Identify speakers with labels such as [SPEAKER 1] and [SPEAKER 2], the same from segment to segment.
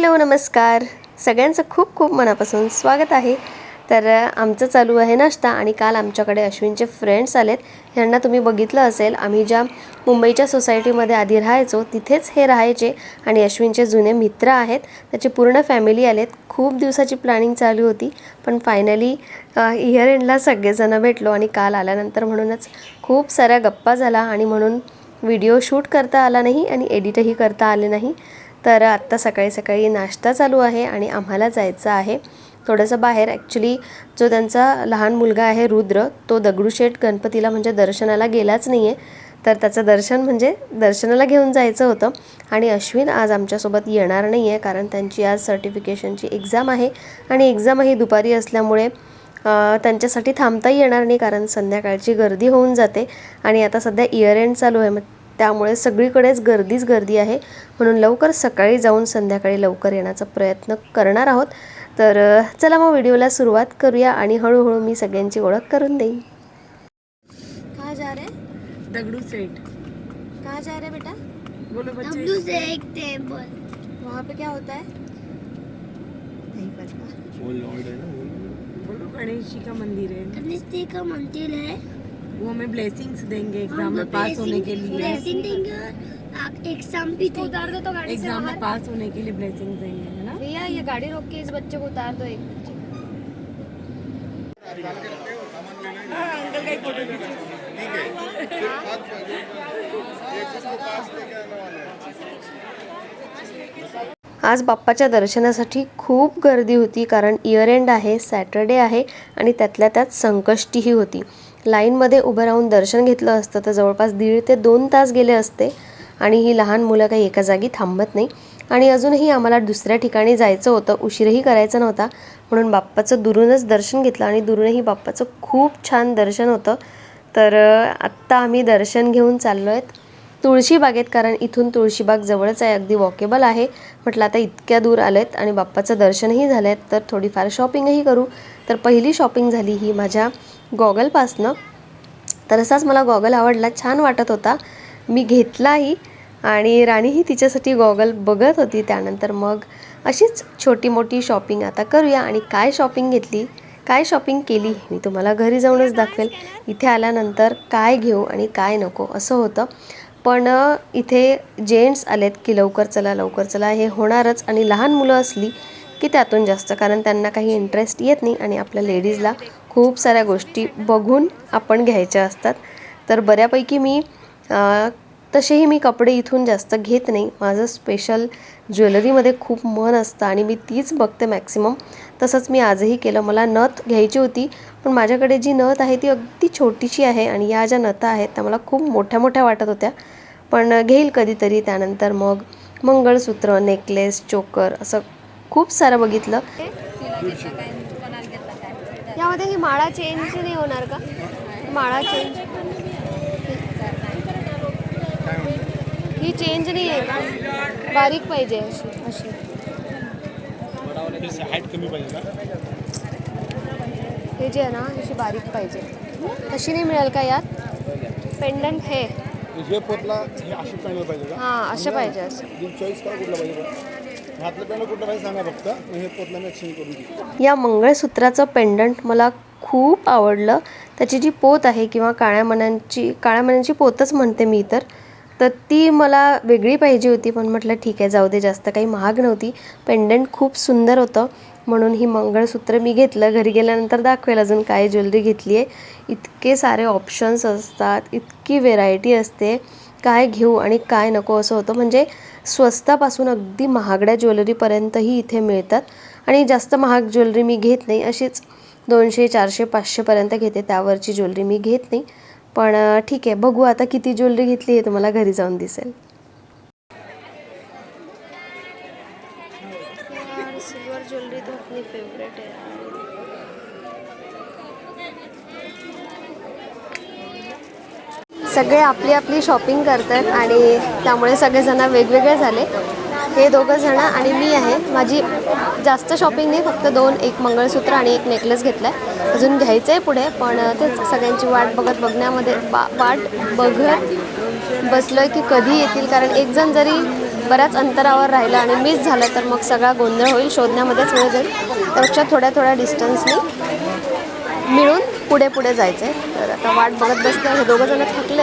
[SPEAKER 1] Hello नमस्कार. सगळ्यांचं खूप खूप मनापासून स्वागत आहे. तर आमचं चालू आहे नाश्ता आणि काल आमच्याकडे अश्विनचे फ्रेंड्स आलेत. ह्यांना तुम्ही बघितलं असेल आम्ही ज्या मुंबईच्या सोसायटीमध्ये आधी राहायचो तिथेच हे राहायचे आणि अश्विनचे जुने मित्र आहेत. त्याची पूर्ण फॅमिली आलेत. खूप दिवसाची प्लॅनिंग चालू होती पण फायनली इयर एंडला सगळेजणं भेटलो आणि काल आल्यानंतर म्हणूनच खूप साऱ्या गप्पा झाला आणि म्हणून व्हिडिओ शूट करता आला नाही आणि एडिटही करता आले नाही. तर आत्ता सकाळी सकाळी नाश्ता चालू आहे आणि आम्हाला जायचं आहे. थोडंसं बाहेर. ॲक्च्युली जो त्यांचा लहान मुलगा आहे रुद्र तो दगडूशेठ गणपतीला म्हणजे दर्शनाला गेलाच नाही आहे तर त्याचं दर्शन म्हणजे दर्शनाला घेऊन जायचं होतं. आणि अश्विन आज आमच्यासोबत येणार नाही आहे कारण त्यांची आज सर्टिफिकेशनची एक्झाम आहे. आणि एक्झामही दुपारी असल्यामुळे त्यांच्यासाठी थांबताही येणार नाही कारण संध्याकाळची गर्दी होऊन जाते. आणि आता सध्या इयर एंड चालू आहे. मग त्यामुळे सगळीकडेच गर्दीच गर्दी आहे. म्हणून लवकर सकाळी जाऊन संध्याकाळी लवकर येण्याचा प्रयत्न करणार आहोत. तर चला मग व्हिडिओला सुरुवात करूया आणि हळूहळू मी सगळ्यांची ओळख करून देईन. कहा जा रहे
[SPEAKER 2] दगड़ू सेठ.
[SPEAKER 1] कहा जा रहे बेटा?
[SPEAKER 2] बोलो बच्चे.
[SPEAKER 1] वहाँ पे क्या होता है? नहीं पता.
[SPEAKER 2] बोलो गणेश जी का मंदिर है.
[SPEAKER 3] गणेश जी का मंदिर है?
[SPEAKER 2] वो हमें ब्लेसिंग्स देंगे एग्जाम में पास होने के लिए।
[SPEAKER 3] ब्लेसिंग देंगे एग्जाम भी देंगे
[SPEAKER 1] उतार दो तो गाड़ी से
[SPEAKER 2] एग्जाम में पास होने के लिए ब्लेसिंग्स देंगे है ना?
[SPEAKER 1] भैया ये गाड़ी रोक के इस बच्चे को उतार दो एक बच्चे।
[SPEAKER 2] अंकल का एक फोटो
[SPEAKER 1] आज बाप्पाच्या दर्शनासाठी खूप गर्दी होती कारण इयर एंड आहे सॅटर्डे आहे आणि त्यातल्या त्यात संकष्टीही होती. लाईनमध्ये उभं राहून दर्शन घेतलं असतं तर जवळपास दीड ते दोन तास गेले असते. आणि ही लहान मुलं काही एका जागी थांबत नाही. आणि अजूनही आम्हाला दुसऱ्या ठिकाणी जायचं होतं उशीरही करायचा नव्हता. म्हणून बाप्पाचं दुरूनच दर्शन घेतलं आणि दुरूनही बाप्पाचं खूप छान दर्शन होतं. तर आत्ता आम्ही दर्शन घेऊन चाललो आहेत तुळशीबागेत कारण इथून तुळशीबाग जवळच आहे अगदी वॉकेबल आहे. म्हटलं आता इतक्या दूर आलेत आणि बाप्पाचं दर्शनही झालं आहे तर थोडीफार शॉपिंगही करू. तर पहिली शॉपिंग झाली ही माझ्या गॉगलपासनं. तर असाच मला गॉगल आवडला. छान वाटत होता. मी घेतलाही आणि राणीही तिच्यासाठी गॉगल बघत होती त्यानंतर मग अशीच छोटी मोठी शॉपिंग आता करूया. आणि काय शॉपिंग घेतली? काय शॉपिंग केली? मी तुम्हाला घरी जाऊनच दाखवेल. इथे आल्यानंतर काय घेऊ आणि काय नको असं होतं. पण इथे जेंट्स आलेत की लवकर चला लवकर चला. हे होणारच आणि लहान मुलं असली की त्यातून जास्त. कारण त्यांना काही इंटरेस्ट येत नाही आणि आपल्या लेडीजला खूप साऱ्या गोष्टी बघून आपण घ्यायच्या असतात. तर बऱ्यापैकी मी तसेही मी कपडे इथून जास्त घेत नाही. माझं स्पेशल ज्वेलरीमध्ये खूप मन असतं आणि मी तीच बघते मॅक्सिमम तसंच मी आजही केलं. मला नथ घ्यायची होती पण माझ्याकडे जी नथ आहे ती अगदी छोटीशी आहे आणि या ज्या नथा आहेत त्या मला खूप मोठ्या मोठ्या वाटत होत्या. पण घेईल कधीतरी त्यानंतर मग मंगळसूत्र नेकलेस चोकर असं खूप सारं बघितलं. यामध्ये ही माळा चेंज नाही होणार का? माळा चेंज ही चेंज नाही आहे. का बारीक पाहिजे अशी अशी. हे जे आहे ना अशी बारीक पाहिजे. तशी नाही मिळेल का यात? पेंडंट हे.
[SPEAKER 4] अशी
[SPEAKER 1] हां असं पाहिजे असं या मंगळसूत्राचं पेंडंट मला खूप आवडलं. त्याची जी पोत आहे किंवा काळ्या मण्यांची काळ्या मण्यांची पोतच म्हणते मी तर तर ती मला वेगळी पाहिजे होती. पण म्हटलं ठीक आहे जाऊ दे जास्त काही महाग नव्हती. पेंडंट खूप सुंदर होतं. म्हणून ही मंगळसूत्र मी घेतलं. घरी गेल्यानंतर दाखवेल अजून काय ज्वेलरी घेतली आहे. इतके सारे ऑप्शन्स असतात. इतकी व्हेरायटी असते. काय घेऊ आणि काय नको असं होतं. म्हणजे स्वस्तापासून अगदी महागड्या ज्वेलरीपर्यंतही इथे मिळतात. आणि जास्त महाग ज्वेलरी मी घेत नाही अशीच दोनशे चारशे पाचशेपर्यंत घेते. त्यावरची ज्वेलरी मी घेत नाही. पण ठीक आहे बघू आता किती ज्वेलरी घेतली हे तुम्हाला घरी जाऊन दिसेल सिल्वर ज्वेलरी तो अपनी फेवरेट है सगळे आपली आपली शॉपिंग करतात आणि त्यामुळे सगळेजण वेगवेगळे झाले. हे दोघं जण आणि मी आहे. माझी जास्त शॉपिंग नाही फक्त दोन एक मंगळसूत्र आणि एक नेकलेस घेतला आहे अजून घ्यायचं आहे पुढे पण तेच सगळ्यांची वाट बघत बघण्यामध्ये बा वाट बघत बसलो आहे की कधी येतील. कारण एक जण जरी बऱ्याच अंतरावर राहिलं आणि मिस झालं तर मग सगळा गोंधळ होईल शोधण्यामध्येच वेळ जाईल. त्यापेक्षा थोड्या थोड्या डिस्टन्सनी मिळून पुढे पुढे जायचं आहे तर आता वाट बघत बसलं हे दोघं जण थकले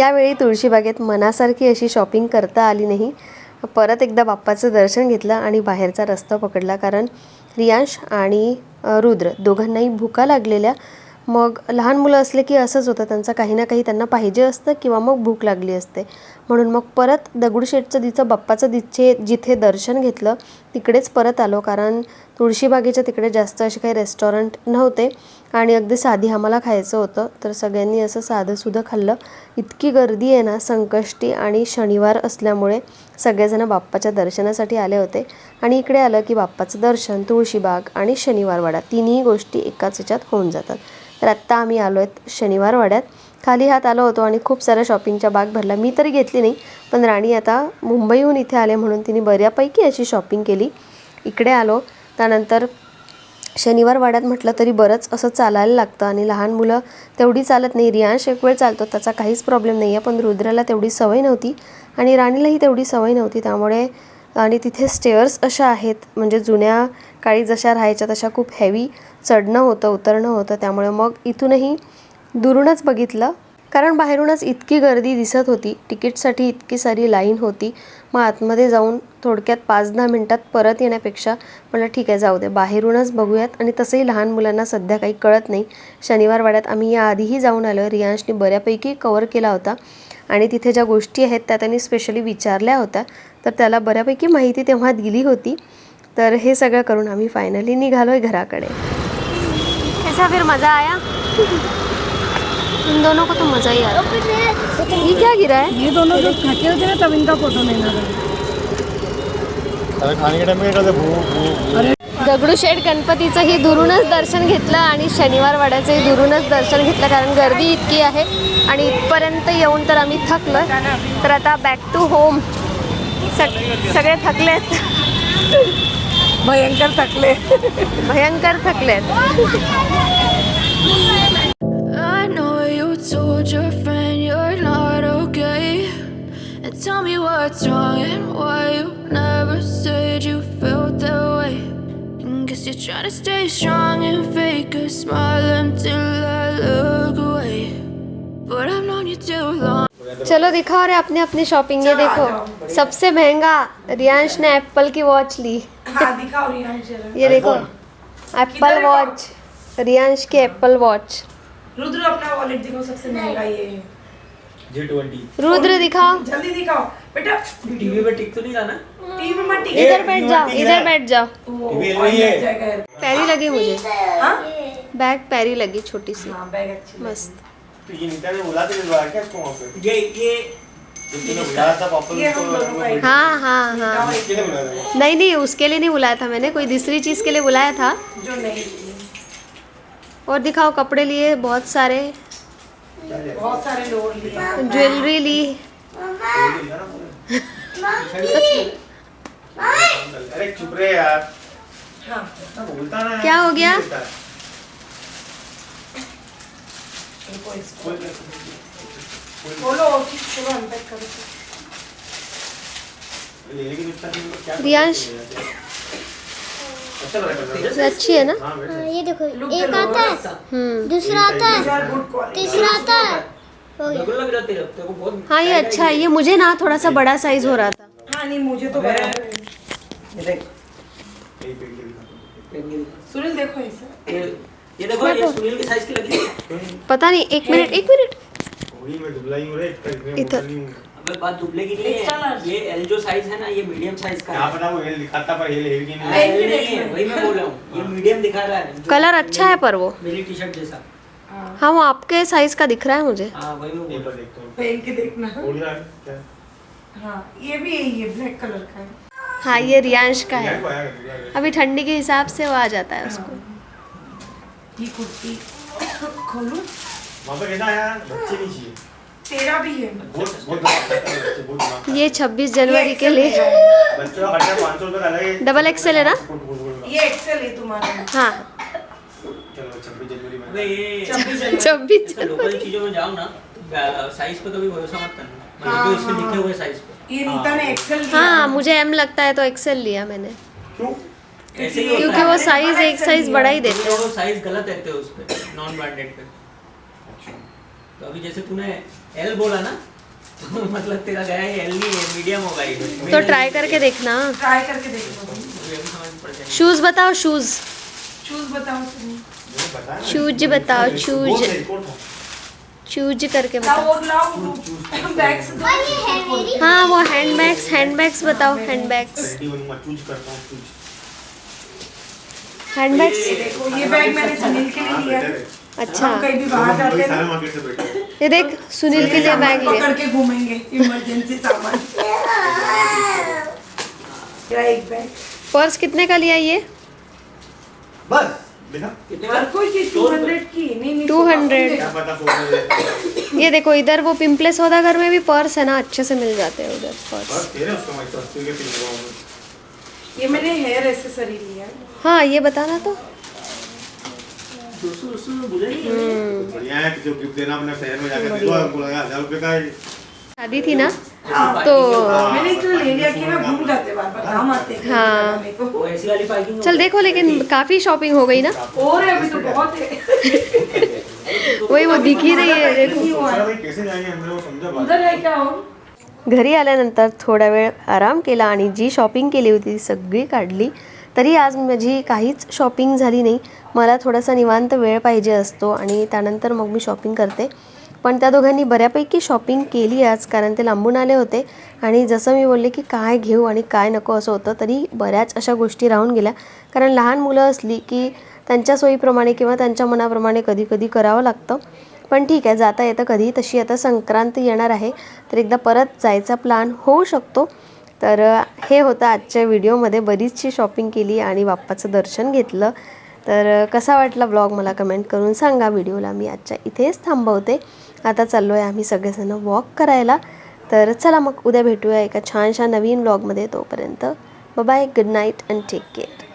[SPEAKER 1] यावेळी तुळशीबागेत मनासारखी अशी शॉपिंग करता आली नाही. परत एकदा बाप्पाचं दर्शन घेतलं आणि बाहेरचा रस्ता पकडला कारण रियांश आणि रुद्र दोघांनाही भुका लागलेल्या. मग लहान मुलं असले की असंच होतं. त्यांचं काही ना काही त्यांना पाहिजे असतं किंवा मग भूक लागली असते. म्हणून मग परत दगडूशेठचं तिचं बाप्पाचं तिथे जिथे दर्शन घेतलं तिकडेच परत आलो. कारण तुळशीबागेच्या तिकडे जास्त असे काही रेस्टॉरंट नव्हते. आणि अगदी साधी आम्हाला खायचं होतं तर सगळ्यांनी असं साधंसुधं खाल्लं. इतकी गर्दी आहे ना संकष्टी आणि शनिवार असल्यामुळे सगळेजण बाप्पाच्या दर्शनासाठी आले होते. आणि इकडे आलं की बाप्पाचं दर्शन तुळशीबाग आणि शनिवारवाडा तिन्ही गोष्टी एकाच ह्याच्यात होऊन जातात. तर आत्ता आम्ही आलो आहेत शनिवारवाड्यात. खाली हात आलो होतो आणि खूप साऱ्या शॉपिंगच्या बाग भरला मी तरी घेतली नाही पण राणी आता मुंबईहून इथे आले म्हणून तिने बऱ्यापैकी अशी शॉपिंग केली. इकडे आलो त्यानंतर शनिवार वाड्यात म्हटलं तरी बरंच असं चालायला लागतं आणि लहान मुलं तेवढी चालत नाही. रियांश एक वेळ चालतो त्याचा काहीच प्रॉब्लेम नाही आहे पण रुद्राला तेवढी सवय नव्हती आणि राणीलाही तेवढी सवय नव्हती. त्यामुळे आणि तिथे स्टेअर्स अशा आहेत म्हणजे जुन्या काळी जशा राहायच्या तशा खूप हेवी चढणं होतं उतरणं होतं. त्यामुळे मग इथूनही दुरूनच बघितलं. कारण बाहेरूनच इतकी गर्दी दिसत होती. तिकीटसाठी इतकी सारी लाईन होती. मग आतमध्ये जाऊन थोडक्यात पाच दहा मिनटात परत येण्यापेक्षा म्हटलं ठीक आहे जाऊ दे. बाहेरूनच बघूयात. आणि तसंही लहान मुलांना सध्या काही कळत नाही. शनिवार वाड्यात आम्ही याआधीही जाऊन आलो. रियांशने बऱ्यापैकी कवर केला होता. आणि तिथे ज्या गोष्टी आहेत त्या त्यांनी स्पेशली विचारल्या होत्या. तर त्याला बऱ्यापैकी माहिती तेव्हा दिली होती. तर हे सगळं करून आम्ही फायनली निघालो आहे घराकडे फिर मज़ा आया? इन दोनों को तो मज़ा ही आया ये क्या गिरा है?
[SPEAKER 2] ये दोनों जो थके होते ना तब इनका फोटो लेना था
[SPEAKER 4] अरे खाने के टाइम
[SPEAKER 1] दगडूशेठ गणपतीचंही दुरूनच दर्शन घेतलं आणि शनिवार वाड्याचंही दुरूनच दर्शन घेतलं कारण गर्दी इतकी आहे आणि इथपर्यंत येऊन तर आम्ही थकलो तर आता बॅक टू होम सग सगळे थकलेत
[SPEAKER 2] भयंकर थकले.
[SPEAKER 1] भयंकर थकलेत
[SPEAKER 5] told your friend you're not okay. And tell me what's wrong and why you never said you felt that way. And guess you're trying to stay strong and fake a smile until I look away. But I've known you too long.
[SPEAKER 1] चलो दिखाओ रे अपने अपनी shopping ये देखो सबसे महँगा रियांश ने Apple की वॉच ली
[SPEAKER 2] हाँ दिखाओ रियांश
[SPEAKER 1] ये देखो एप्पल वॉच रियांश की एप्पल वॉच
[SPEAKER 2] रुद्र अपना वॉलेट दिखाओ सबसे महँगा ये। है
[SPEAKER 1] रुद्र दिखाओ।
[SPEAKER 2] जल्दी दिखाओ। बेटा
[SPEAKER 6] टीवी पे टिक तो नहीं जाना
[SPEAKER 2] टीवी में टिक।
[SPEAKER 1] इधर बैठ जाओ इधर बैठ जाओ।
[SPEAKER 6] टीवी है।
[SPEAKER 1] पैरी लगी मुझे।
[SPEAKER 2] हाँ।
[SPEAKER 1] बैग पैरी लगी छोटी सी।
[SPEAKER 2] हाँ बैग अच्छी
[SPEAKER 1] मस्त।
[SPEAKER 6] तो ये नीता ने बुला के दिलवाया क्या इसको वहाँ पे? ये ये। जो तूने बुलाया था पापा
[SPEAKER 2] ये हम दोनों का ही।
[SPEAKER 1] हाँ हाँ। हाँ नहीं नहीं उसके लिए नहीं बुलाया था मैंने कोई दूसरी चीज़ के लिए बुलाया था।
[SPEAKER 2] जो नहीं।
[SPEAKER 1] और दिखाओ कपड़े लिए बहुत सारे।
[SPEAKER 2] बहुत सारे लोग लिए।
[SPEAKER 1] ज्वेलरी ली।
[SPEAKER 6] अरे चुप रहे यार।
[SPEAKER 2] हाँ।
[SPEAKER 6] बोलता ना
[SPEAKER 1] क्या हो गया?
[SPEAKER 2] इनको
[SPEAKER 6] अच्छा लगा था
[SPEAKER 1] ये अच्छी है ना?
[SPEAKER 6] हाँ बेटा
[SPEAKER 3] ये देखो
[SPEAKER 2] लुक
[SPEAKER 3] एक आता है
[SPEAKER 1] हम्म।
[SPEAKER 3] दूसरा आता है
[SPEAKER 2] यार गुड क्वालिटी
[SPEAKER 3] तीसरा आता है।
[SPEAKER 7] लगो लग रहा तेरे तेरे को बहुत
[SPEAKER 1] हाँ ये अच्छा है ये मुझे ना थोड़ा सा बड़ा साइज हो रहा था।
[SPEAKER 2] हाँ नहीं मुझे तो बराबर है
[SPEAKER 7] ये देख।
[SPEAKER 4] एक पेड़ के। दिखा
[SPEAKER 7] पेन ये
[SPEAKER 2] सुनील देखो ऐसा
[SPEAKER 7] ये ये देखो ये सुनील की साइज की लगी है।
[SPEAKER 1] पता नहीं एक मिनट एक मिनट।
[SPEAKER 4] वही मैं दुबला ही हूँ रे इतना इतने
[SPEAKER 1] इधर।
[SPEAKER 4] हूँ
[SPEAKER 7] अबे बात दुबले की नहीं है। ये एल जो साइज़ है ना ये मीडियम साइज़ का
[SPEAKER 4] यहाँ
[SPEAKER 7] है।
[SPEAKER 4] पर ना वो हेल दिखाता पर हेल हेवी की नहीं
[SPEAKER 7] हाँ,
[SPEAKER 4] है।
[SPEAKER 7] है वही मैं बोल रहा हूँ। ये मीडियम दिखा रहा है।
[SPEAKER 1] कलर अच्छा है पर वो।
[SPEAKER 7] मेरी टी शर्ट जैसा।
[SPEAKER 1] हाँ। वो आपके साइज़ का दिख रहा है मुझे।
[SPEAKER 7] हाँ वही मैं बोल रहा
[SPEAKER 4] देखता हूँ।
[SPEAKER 2] पहन के देखना।
[SPEAKER 4] बोल रहा है क्या?
[SPEAKER 2] हाँ ये भी यही है ब्लैक कलर का है।
[SPEAKER 1] हाँ ये रियांश का है। अभी ठंडी के हिसाब से वो आ जाता है उसको।
[SPEAKER 2] ये कुर्ती खोलूं?
[SPEAKER 4] पर कहना यार? बच्चे नहीं चाहिए।
[SPEAKER 2] तेरा भी है।
[SPEAKER 1] ये 26 जनवरी के लिए।
[SPEAKER 4] है।
[SPEAKER 1] डबल एक्सेल है ना।
[SPEAKER 2] ये एक्सेल है तुम्हारा।
[SPEAKER 1] हाँ।
[SPEAKER 4] छब्बीस जनवरी में।
[SPEAKER 7] अबे ये
[SPEAKER 1] छब्बीस
[SPEAKER 7] ऐसे लोकल चीज़ों में जाओ ना साइज़ पे कभी भरोसा मत करना।
[SPEAKER 2] हाँ,
[SPEAKER 7] जो इसमें। लिखे हुए साइज़ पे।
[SPEAKER 2] ये नीता ने एक्सेल लिया।
[SPEAKER 1] मुझे एम लगता है तो एक्सेल लिया मैंने।
[SPEAKER 4] क्यों?
[SPEAKER 1] क्योंकि वो साइज़ एक साइज़ बड़ा ही देते हैं।
[SPEAKER 7] वो साइज़ गलत रहते हैं उस पे नॉन ब्रांडेड पे। तो अभी जैसे तूने एल बोला ना तो मतलब तेरा गया है एल नहीं है मीडियम होगा ये।
[SPEAKER 1] तो ट्राई करके देखना।
[SPEAKER 2] ट्राई करके देखो
[SPEAKER 7] मुझे अभी समझ में पड़ जाएगा।
[SPEAKER 1] शूज़ बताओ शूज़
[SPEAKER 2] चूज़ बताओ।
[SPEAKER 1] शूज़ बताओ शूज़? शूज़ करके बताओ।
[SPEAKER 2] और लाओ बैग्स दो
[SPEAKER 1] हाँ। वो हैंड बैग्स हैंड बैग्स बताओ हैंड बैग्स
[SPEAKER 4] चूज़ हूँ चूज़
[SPEAKER 1] हैंड बैग्स
[SPEAKER 2] ये बैग मैंने सुनील के लिए
[SPEAKER 4] हाँ
[SPEAKER 2] लिया।
[SPEAKER 1] अच्छा।
[SPEAKER 2] कहीं भी बाहर जाते हैं
[SPEAKER 4] सारे मार्केट से बेटर
[SPEAKER 1] ये देख सुनील के लिए बैग लिया।
[SPEAKER 2] पकड़ के घूमेंगे इमरजेंसी सामान। मेरा एक बैग
[SPEAKER 1] पर्स कितने का लिया ये?
[SPEAKER 4] बस देखा
[SPEAKER 7] कितने
[SPEAKER 2] हर
[SPEAKER 7] बार
[SPEAKER 2] कोई चीज़ टू हंड्रेड की नहीं नहीं
[SPEAKER 1] 200
[SPEAKER 4] क्या पता सोच रहे
[SPEAKER 1] ये देखो इधर वो पिंपले सौदागर में भी पर्स है ना अच्छे से मिल जाते हैं उधर पर्स।
[SPEAKER 2] ये मैंने हेयर एसेसरी लिया। हाँ
[SPEAKER 1] ये बताना तो। शादी थी ना? तो
[SPEAKER 2] हैं।
[SPEAKER 1] चल देखो लेकिन काफी शॉपिंग हो गई ना?
[SPEAKER 2] और अभी तो बहुत है
[SPEAKER 1] वही वो दिख ही रही है देखो।
[SPEAKER 2] उधर है क्या
[SPEAKER 1] घरी आल्यानंतर थोडा वेळ आराम केला आणि जी शॉपिंग केली होती ती सगळी काढली. तरी आज माझी काहीच शॉपिंग झाली नाही. मला थोडासा निवांत वेळ पाहिजे असतो आणि त्यानंतर मग मी शॉपिंग करते. पण त्या दोघांनी बऱ्यापैकी शॉपिंग केली आज कारण ते लांबून आले होते. आणि जसं मी बोलले की काय घेऊ आणि काय नको असं होतं तरी बऱ्याच अशा गोष्टी राहून गेल्या. कारण लहान मुलं असली की त्यांच्या सोयीप्रमाणे किंवा त्यांच्या मनाप्रमाणे कधी कधी करावं लागतं. पण ठीक आहे जाता येतं कधी. तशी आता संक्रांत येणार आहे. तर एकदा परत जायचा प्लॅन होऊ शकतो. तर हे होतं आजच्या व्हिडिओमध्ये बरीचशी शॉपिंग केली आणि बाप्पाचं दर्शन घेतलं. तर कसा वाटला ब्लॉग मला कमेंट करून सांगा. व्हिडिओला मी आजच्या इथेच थांबवते. आता चाललो आहे आम्ही सगळेजण वॉक करायला. तर चला मग उद्या भेटूया एका छानशा नवीन ब्लॉगमध्ये तोपर्यंत. Bye good night and take care